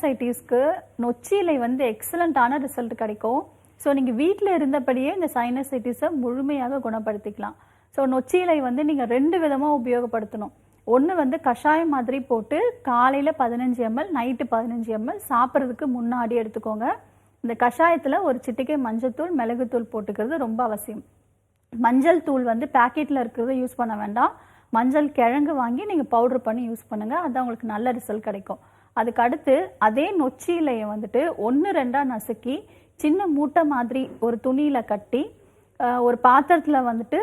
சைனசைட்டிஸ்க்கு நொச்சியிலை வந்து எக்ஸலண்ட்டான ரிசல்ட் கிடைக்கும். ஸோ நீங்கள் வீட்டில் இருந்தபடியே இந்த சைனசைட்டிஸை முழுமையாக குணப்படுத்திக்கலாம். ஸோ நொச்சியிலை வந்து நீங்கள் ரெண்டு விதமாக உபயோகப்படுத்தணும். ஒன்று வந்து கஷாயம் மாதிரி போட்டு காலையில் பதினஞ்சு எம்எல் நைட்டு பதினஞ்சு எம்எல் சாப்பிட்றதுக்கு முன்னாடி எடுத்துக்கோங்க. இந்த கஷாயத்தில் ஒரு சிட்டிக்கை மஞ்சத்தூள் மிளகுத்தூள் போட்டுக்கிறது ரொம்ப அவசியம். மஞ்சள் தூள் வந்து பேக்கெட்டில் இருக்கிறத யூஸ் பண்ண வேண்டாம். மஞ்சள் கிழங்கு வாங்கி நீங்கள் பவுடர் பண்ணி யூஸ் பண்ணுங்கள் அது உங்களுக்கு நல்ல ரிசல்ட் கிடைக்கும். அதுக்கு அடுத்து அதே நொச்சி இலையை வந்துட்டு ஒன்று ரெண்டாக நசுக்கி சின்ன மூட்டை மாதிரி ஒரு துணியில் கட்டி ஒரு பாத்திரத்தில் வந்துட்டு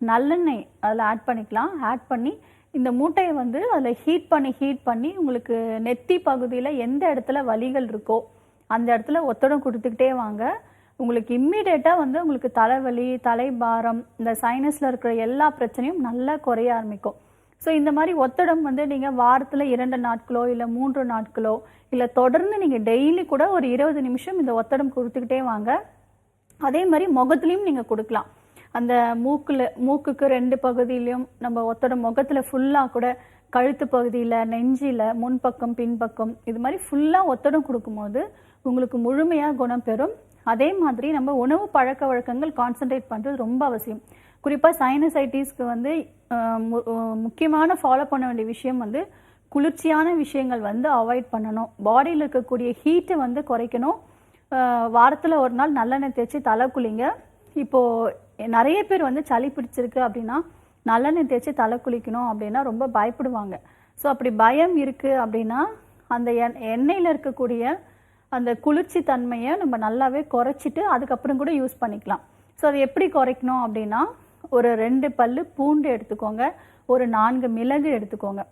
நல்லெண்ணெய் அதில் ஆட் பண்ணிக்கலாம். ஆட் பண்ணி இந்த மூட்டையை வந்து அதில் ஹீட் பண்ணி ஹீட் பண்ணி உங்களுக்கு நெத்தி பகுதியில் எந்த இடத்துல வலிகள் இருக்கோ அந்த இடத்துல ஒத்தடம் கொடுத்துக்கிட்டே வாங்க. உங்களுக்கு இம்மிடியேட்டாக வந்து உங்களுக்கு தலைவலி தலைபாரம் இந்த சைனஸில் இருக்கிற எல்லா பிரச்சனையும் நல்லா குறைய ஆரம்பிக்கும். ஸோ இந்த மாதிரி ஒத்தடம் வந்து நீங்கள் வாரத்தில் இரண்டு நாட்களோ இல்லை மூன்று நாட்களோ இல்லை தொடர்ந்து நீங்கள் டெய்லி கூட ஒரு இருபது நிமிஷம் இந்த ஒத்தடம் கொடுத்துக்கிட்டே வாங்க. அதே மாதிரி முகத்துலையும் நீங்கள் கொடுக்கலாம். அந்த மூக்கில் மூக்குக்கு ரெண்டு பகுதியிலையும் நம்ம ஒத்தடம் முகத்தில் ஃபுல்லாக கூட கழுத்து பகுதியில் நெஞ்சில் முன்பக்கம் பின்பக்கம் இது மாதிரி ஃபுல்லாக ஒத்தடம் கொடுக்கும்போது உங்களுக்கு முழுமையாக குணம் பெறும். அதே மாதிரி நம்ம உணவு பழக்க வழக்கங்கள் கான்சென்ட்ரேட் பண்ணுறது ரொம்ப அவசியம். குறிப்பாக சைனசைட்டிஸ்க்கு வந்து மு- முக்கியமான ஃபாலோ பண்ண வேண்டிய விஷயம் வந்து குளிர்ச்சியான விஷயங்கள் வந்து அவாய்ட் பண்ணணும். பாடியில் இருக்கக்கூடிய ஹீட்டை வந்து குறைக்கணும். வாரத்தில் ஒரு நாள் நல்லெண்ணெய் தேய்ச்சி தலை குளிங்க. இப்போது நிறைய பேர் வந்து சளி பிடிச்சிருக்கு அப்படின்னா நல்லெண்ணெய் தேய்ச்சி தலை குளிக்கணும் அப்படின்னா ரொம்ப பயப்படுவாங்க. ஸோ அப்படி பயம் இருக்குது அப்படின்னா அந்த எண் எண்ணெயில் இருக்கக்கூடிய அந்த குளிர்ச்சி தன்மையை நம்ம நல்லாவே குறைச்சிட்டு அதுக்கப்புறம் கூட யூஸ் பண்ணிக்கலாம். ஸோ அதை எப்படி குறைக்கணும் அப்படின்னா ஒரு ரெண்டு பல் பூண்டு எடுத்துக்கோங்க. ஒரு நான்கு மிளகு எடுத்துக்கோங்க.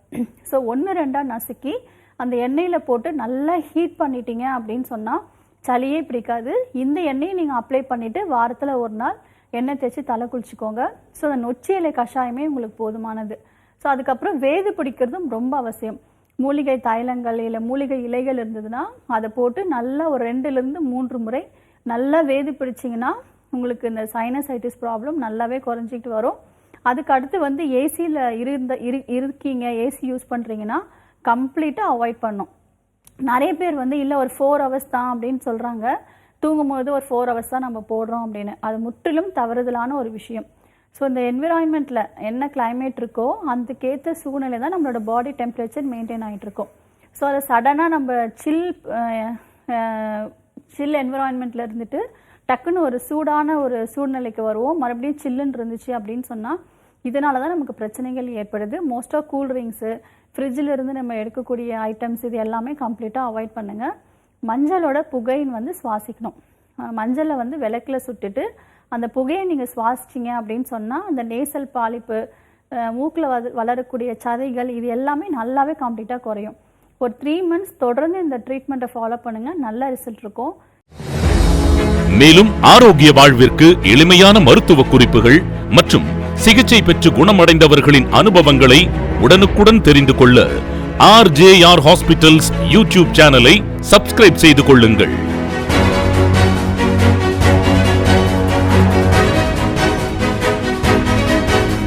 ஸோ ஒன்று ரெண்டாக நசுக்கி அந்த எண்ணெயில் போட்டு நல்லா ஹீட் பண்ணிட்டீங்க அப்படின்னு சொன்னால் சளியே பிடிக்காது. இந்த எண்ணெயை நீங்கள் அப்ளை பண்ணிவிட்டு வாரத்தில் ஒரு நாள் எண்ணெய் தேய்ச்சி தலை குளிச்சுக்கோங்க. ஸோ அந்த நொச்சி இலை கஷாயமே உங்களுக்கு போதுமானது. ஸோ அதுக்கப்புறம் வேது பிடிக்கிறதும் ரொம்ப அவசியம். மூலிகை தைலங்கள் இல்லை மூலிகை இலைகள் இருந்ததுன்னா அதை போட்டு நல்லா ஒரு ரெண்டுலேருந்து மூன்று முறை நல்லா வேதி பிடிச்சிங்கன்னா உங்களுக்கு இந்த சைனசைட்டிஸ் ப்ராப்ளம் நல்லாவே குறைஞ்சிக்கிட்டு வரும். அதுக்கு அடுத்து வந்து ஏசியில் இருந்த இரு இருக்கீங்க ஏசி யூஸ் பண்ணுறீங்கன்னா கம்ப்ளீட்டாக அவாய்ட் பண்ணும். நிறைய பேர் வந்து இல்லை ஒரு ஃபோர் ஹவர்ஸ் தான் அப்படின்னு சொல்கிறாங்க தூங்கும்போது ஒரு ஃபோர் ஹவர்ஸ் தான் நம்ம போடுறோம் அப்படின்னு. அது முற்றிலும் தவறுதலான ஒரு விஷயம். ஸோ இந்த என்விரான்மெண்ட்டில் என்ன கிளைமேட் இருக்கோ அதுக்கேற்ற சூழ்நிலை தான் நம்மளோட பாடி டெம்பரேச்சர் மெயின்டைன் ஆகிட்டுருக்கோம் ஸோ அதை சடனாக நம்ம சில் சில் என்விரான்மெண்ட்டில் இருந்துட்டு டக்குன்னு ஒரு சூடான ஒரு சூழ்நிலைக்கு வருவோம். மறுபடியும் சில்லுன்னு இருந்துச்சு அப்படின்னு சொன்னால் இதனால தான் நமக்கு பிரச்சனைகள் ஏற்படுது. மோஸ்ட்டாக கூல் ட்ரிங்க்ஸு ஃப்ரிட்ஜில் இருந்து நம்ம எடுக்கக்கூடிய ஐட்டம்ஸ் இது எல்லாமே கம்ப்ளீட்டாக அவாய்ட் பண்ணுங்கள் மஞ்சளோட புகையின் வந்து சுவாசிக்கணும். மஞ்சளை வந்து விளக்கில் சுட்டுட்டு அந்த புகையை நீங்கள் சுவாசிச்சிங்க அப்படின்னு சொன்னால் அந்த நேசல் பாலிப்பு மூக்கில் வ வளரக்கூடிய சதைகள் இது எல்லாமே நல்லாவே கம்ப்ளீட்டாக குறையும். ஒரு த்ரீ மந்த்ஸ் தொடர்ந்து இந்த ட்ரீட்மெண்ட்டை ஃபாலோ பண்ணுங்கள் நல்ல ரிசல்ட் இருக்கும். மேலும் ஆரோக்கிய வாழ்விற்கு எளிமையான மருத்துவ குறிப்புகள் மற்றும் சிகிச்சை பெற்று குணமடைந்தவர்களின் அனுபவங்களை உடனுக்குடன் தெரிந்து கொள்ள ஆர்ஜேஆர் ஹாஸ்பிட்டல்ஸ் யூடியூப் சேனலை சப்ஸ்கிரைப் செய்து கொள்ளுங்கள்.